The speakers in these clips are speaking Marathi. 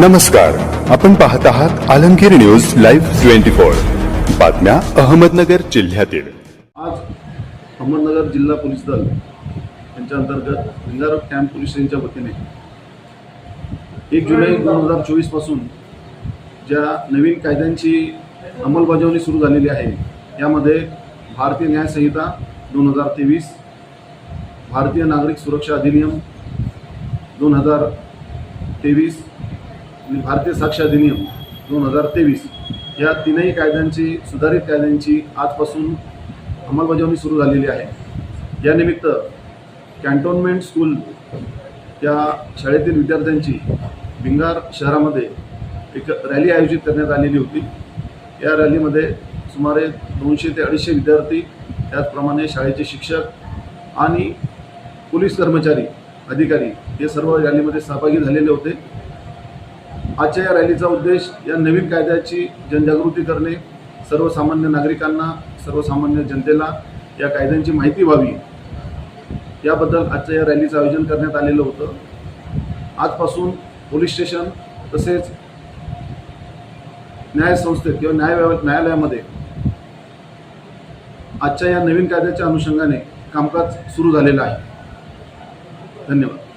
नमस्कार. आपण पाहत आहात Alamgir news live twenty four. बातम्या अहमदनगर जिल्ह्यातील. आज अहमदनगर जिल्हा पोलीस दल यांच्या अंतर्गत भिंगार कॅम्प पोलीस स्टेशनच्या वतीने एक जुलै दोन हजार चोवीसपासून ज्या नवीन कायद्यांची अंमलबजावणी सुरू झालेली आहे यामध्ये भारतीय न्याय संहिता दोन हजार तेवीस भारतीय नागरिक सुरक्षा अधिनियम दोन हजार तेवीस आणि भारतीय साक्ष अधिनियम दोन हजार तेवीस या तीनही कायद्यांची सुधारित कायद्यांची आजपासून अंमलबजावणी सुरू झालेली आहे. यानिमित्त कॅन्टोन्मेंट स्कूल या शाळेतील विद्यार्थ्यांची भिंगार शहरामध्ये एक रॅली आयोजित करण्यात आलेली होती. या रॅलीमध्ये सुमारे दोनशे ते अडीचशे विद्यार्थी त्याचप्रमाणे शाळेचे शिक्षक आणि पोलीस कर्मचारी अधिकारी हे सर्व रॅलीमध्ये सहभागी झालेले होते. आजच्या या रॅलीचा उद्देश या नवीन कायद्याची जनजागृती करणे सर्वसामान्य नागरिकांना सर्वसामान्य जनतेला या कायद्यांची माहिती व्हावी. याबद्दल आजच्या या रॅलीचं आयोजन करण्यात आलेलं होतं. आजपासून पोलीस स्टेशन तसेच न्यायसंस्थेत किंवा न्याय न्यायालयामध्ये आजच्या या नवीन कायद्याच्या अनुषंगाने कामकाज सुरू झालेलं आहे. धन्यवाद.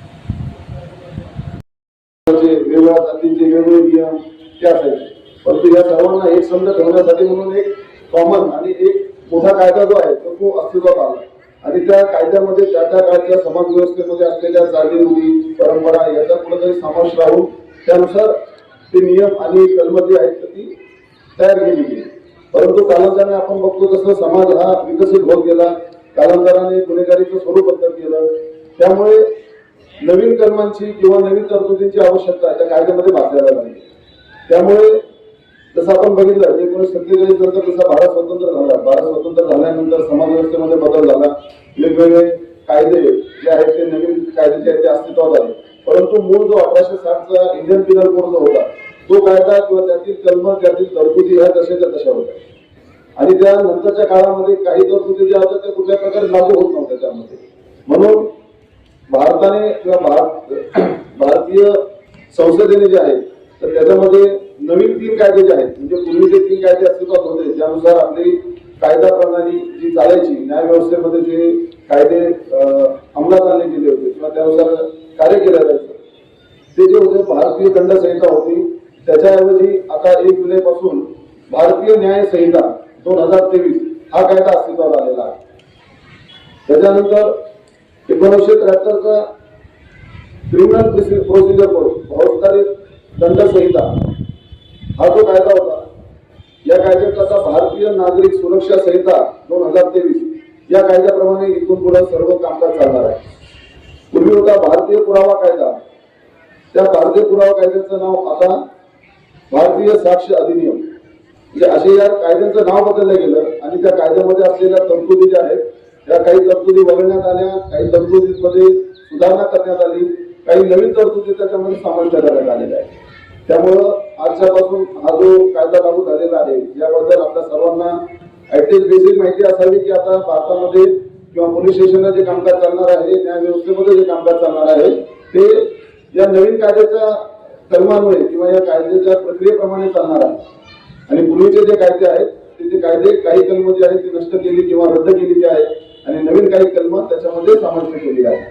वेगवेगळ्या जातीचे वेगवेगळे नियम ते असायचे. परंतु या सर्वांना एक संघ ठेवण्यासाठी म्हणून एक कॉमन आणि एक मोठा कायदा जो आहे तो तो अस्तित्वात आला. आणि त्या कायद्यामध्ये त्या त्या काळच्या समाज व्यवस्थेमध्ये असलेल्या चाली रूढी परंपरा याचा कुठेतरी समावेश राहून त्यानुसार ते नियम आणि कलम जी आहेत तर ती तयार केली गेली. परंतु कालांतराने आपण बघतो तसं समाज हा विकसित होत गेला कालांतराने गुन्हेगारीचं स्वरूप बदल केलं त्यामुळे नवीन कलमांची किंवा नवीन तरतुदींची आवश्यकता त्या कायद्यामध्ये भासायला लागली त्यामुळे जसं आपण बघितलं एकोणीस सत्तेचाळीस नंतर जसा भारत स्वतंत्र झाला. भारत स्वतंत्र झाल्यानंतर समाज व्यवस्थेमध्ये बदल झाला. वेगवेगळे कायदे जे आहेत ते नवीन कायदे जे आहेत ते अस्तित्वात आले. परंतु मूळ जो अठराशे साठचा इंडियन पिनल कोड जो होता तो कायदा किंवा त्यातील कलम त्यातील तरतुदी ह्या तशाच्या तशा होत्या. आणि त्या नंतरच्या काळामध्ये काही तरतुदी ज्या होत्या त्या कुठल्या प्रकारे लागू होत नव्हत्या त्यामध्ये. म्हणून भारताने किंवा भारत भारतीय संसदेने जे आहे तर त्याच्यामध्ये नवीन तीन कायदे जे आहेत म्हणजे पूर्वीचे तीन कायदे अस्तित्वात होते त्यानुसार आपली कायदा प्रणाली जी चालायची न्याय व्यवस्थेमध्ये जे कायदे अंमलात आणले गेले होते किंवा त्यानुसार कार्य केलं जायचं ते जे होते भारतीय दंड संहिता होती त्याच्याऐवजी आता एक जुलैपासून भारतीय न्याय संहिता दोन हजार तेवीस हा कायदा अस्तित्वात आलेला आहे. त्याच्यानंतर एकोणीसशे त्र्याहत्तरचा क्रिमिनल प्रोसिजर कोड फौजदारी दंड संहिता हा जो कायदा होता या कायद्यात आता भारतीय नागरिक सुरक्षा संहिता दोन हजार तेवीस या कायद्याप्रमाणे इथून पुढे सर्व कामकाज चालणार आहे. पूर्वी होता भारतीय पुरावा कायदा. त्या भारतीय पुरावा कायद्याचं नाव आता भारतीय साक्ष अधिनियम. म्हणजे असे या कायद्यांचं नाव बदललं गेलं आणि त्या कायद्यामध्ये असलेल्या तरतुदी ज्या आहेत या काही तरतुदी वगळण्यात आल्या काही तरतुदींमध्ये सुधारणा करण्यात आली काही नवीन तरतुदी त्याच्यामध्ये समाविष्ट करण्यात आलेल्या आहेत. त्यामुळं आजच्यापासून हा जो कायदा लागू झालेला आहे याबद्दल आपल्या सर्वांना ऍटलीस्ट बेसिक माहिती असावी की आता भारतामध्ये किंवा पोलीस स्टेशनला जे कामकाज चालणार आहे न्यायव्यवस्थेमध्ये जे कामकाज चालणार आहे ते या नवीन कायद्याच्या कलमांमुळे किंवा या कायद्याच्या प्रक्रियेप्रमाणे चालणार आहे. आणि पूर्वीचे जे कायदे आहेत ते जे कायदे काही कलम जे आहेत ते नष्ट केली किंवा रद्द केलेली आहेत आणि नवीन काही कलम त्याच्यामध्ये समाविष्ट केली आहे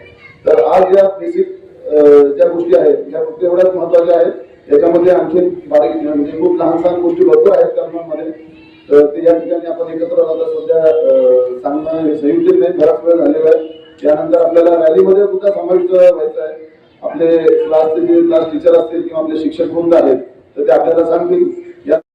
तर आज या बेसिक ज्या गोष्टी आहेत या फक्त एवढ्याच महत्त्वाच्या आहेत. याच्यामध्ये आणखी बारीक म्हणजे खूप लहान लहान गोष्टी भरपूर आहेत. कलमांमध्ये तर ते या ठिकाणी आपण एकत्र राहता सध्या सांगणं हे संयुक्त नाही बराच वेळ झालेला आहे. त्यानंतर आपल्याला रॅलीमध्ये सुद्धा समाविष्ट व्हायचं आहे. आपले क्लासचे जे क्लास टीचर असतील किंवा आपले शिक्षक वृंद आहेत तर ते आपल्याला सांगतील.